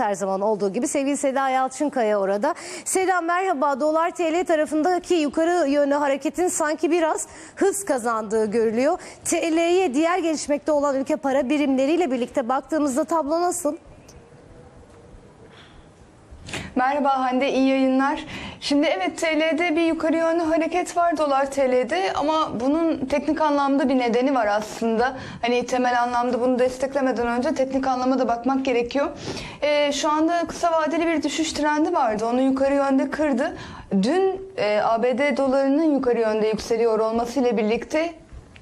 Her zaman olduğu gibi sevgili Seda Yalçınkaya orada. Seda merhaba. Dolar TL tarafındaki yukarı yönlü hareketin sanki biraz hız kazandığı görülüyor. TL'ye diğer gelişmekte olan ülke para birimleriyle birlikte baktığımızda tablo nasıl? Merhaba Hande, iyi yayınlar. Şimdi evet TL'de bir yukarı yönlü hareket var dolar TL'de ama bunun teknik anlamda bir nedeni var aslında. Hani temel anlamda bunu desteklemeden önce teknik anlama da bakmak gerekiyor. Ee, şu anda kısa vadeli bir düşüş trendi vardı. Onu yukarı yönde kırdı. Dün e, ABD dolarının yukarı yönde yükseliyor olmasıyla birlikte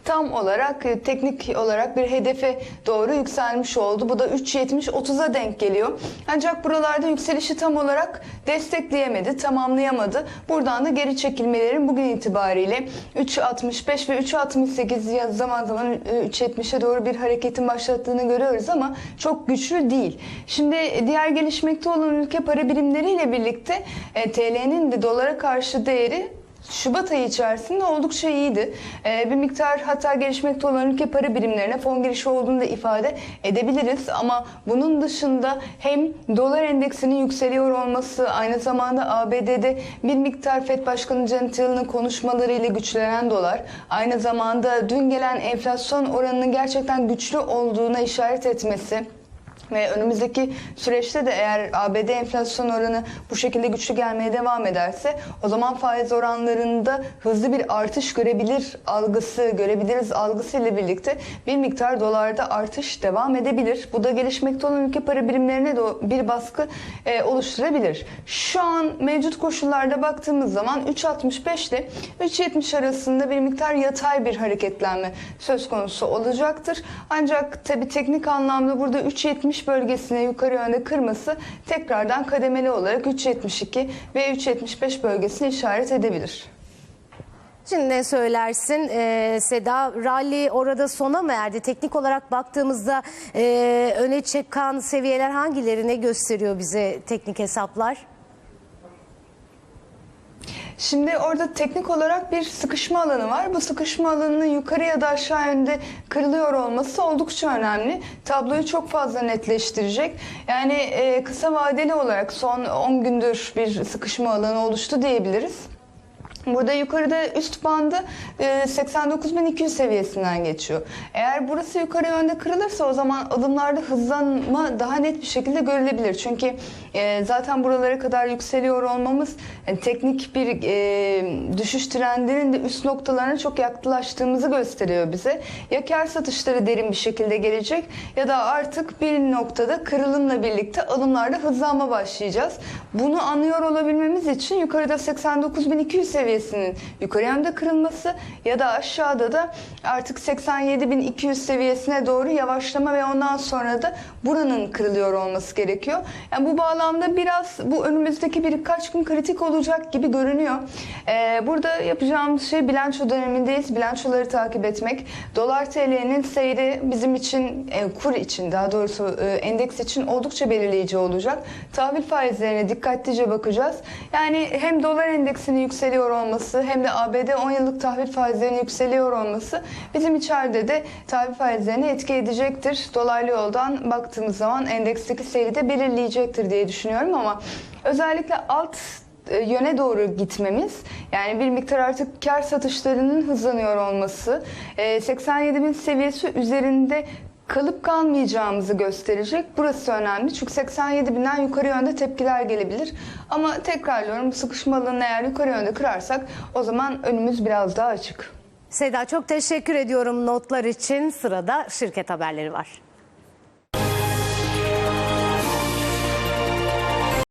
tam olarak e, teknik olarak bir hedefe doğru yükselmiş oldu. Bu da 3.70-30'a denk geliyor. Ancak buralarda yükselişi tam olarak destekleyemedi, tamamlayamadı. Buradan da geri çekilmelerin bugün itibariyle 3.65 ve 3.68 ya zaman zaman e, 3.70'e doğru bir hareketin başlattığını görüyoruz ama çok güçlü değil. Şimdi e, diğer gelişmekte olan ülke para birimleriyle birlikte e, TL'nin de dolara karşı değeri Şubat ayı içerisinde oldukça iyiydi. Ee, bir miktar hatta gelişmekte olan ülke para birimlerine fon girişi olduğunu da ifade edebiliriz. Ama bunun dışında hem dolar endeksinin yükseliyor olması aynı zamanda ABD'de bir miktar FED Başkanı Janet Yellen'ın konuşmalarıyla güçlenen dolar aynı zamanda dün gelen enflasyon oranının gerçekten güçlü olduğuna işaret etmesi ve önümüzdeki süreçte de eğer ABD enflasyon oranı bu şekilde güçlü gelmeye devam ederse o zaman faiz oranlarında hızlı bir artış görebilir algısı, görebiliriz algısı ile birlikte bir miktar dolarda artış devam edebilir. Bu da gelişmekte olan ülke para birimlerine de bir baskı e, oluşturabilir. Şu an mevcut koşullarda baktığımız zaman 3.65 ile 3.70 arasında bir miktar yatay bir hareketlenme söz konusu olacaktır. Ancak tabi teknik anlamda burada 3.70 bölgesine yukarı yönde kırması tekrardan kademeli olarak 3.72 ve 3.75 bölgesine işaret edebilir. Şimdi ne söylersin Ee, Seda? Rally orada sona mı erdi? Teknik olarak baktığımızda e, öne çıkan seviyeler hangileri ne gösteriyor bize teknik hesaplar? Şimdi orada teknik olarak bir sıkışma alanı var. Bu sıkışma alanının yukarı ya da aşağı yönde kırılıyor olması oldukça önemli. Tabloyu çok fazla netleştirecek. Yani e, kısa vadeli olarak son 10 gündür bir sıkışma alanı oluştu diyebiliriz. Burada yukarıda üst bandı e, 89.200 seviyesinden geçiyor. Eğer burası yukarı yönde kırılırsa o zaman adımlarda hızlanma daha net bir şekilde görülebilir. Çünkü e, zaten buralara kadar yükseliyor olmamız yani teknik bir e, düşüş trendinin de üst noktalarına çok yaklaştığımızı gösteriyor bize. Ya kar satışları derin bir şekilde gelecek ya da artık bir noktada kırılımla birlikte alımlarda hızlanma başlayacağız. Bunu anlıyor olabilmemiz için yukarıda 89.200 seviyesi seviyesinin yukarı yönde kırılması ya da aşağıda da artık 87.200 seviyesine doğru yavaşlama ve ondan sonra da buranın kırılıyor olması gerekiyor. Yani bu bağlamda biraz bu önümüzdeki birkaç gün kritik olacak gibi görünüyor. Ee, burada yapacağımız şey bilanço dönemindeyiz. Bilançoları takip etmek. Dolar TL'nin seyri bizim için e, kur için daha doğrusu e, endeks için oldukça belirleyici olacak. Tahvil faizlerine dikkatlice bakacağız. Yani hem dolar endeksinin yükseliyor olması hem de ABD 10 yıllık tahvil faizlerinin yükseliyor olması bizim içeride de tahvil faizlerine etki edecektir. Dolaylı yoldan baktığımız zaman endeksteki seyri de belirleyecektir diye düşünüyorum ama özellikle alt e, yöne doğru gitmemiz yani bir miktar artık kar satışlarının hızlanıyor olması 87 bin seviyesi üzerinde kalıp kalmayacağımızı gösterecek. Burası önemli. Çünkü 87 binden yukarı yönde tepkiler gelebilir. Ama tekrarlıyorum sıkışma alanını eğer yukarı yönde kırarsak o zaman önümüz biraz daha açık. Seda çok teşekkür ediyorum notlar için. Sırada şirket haberleri var.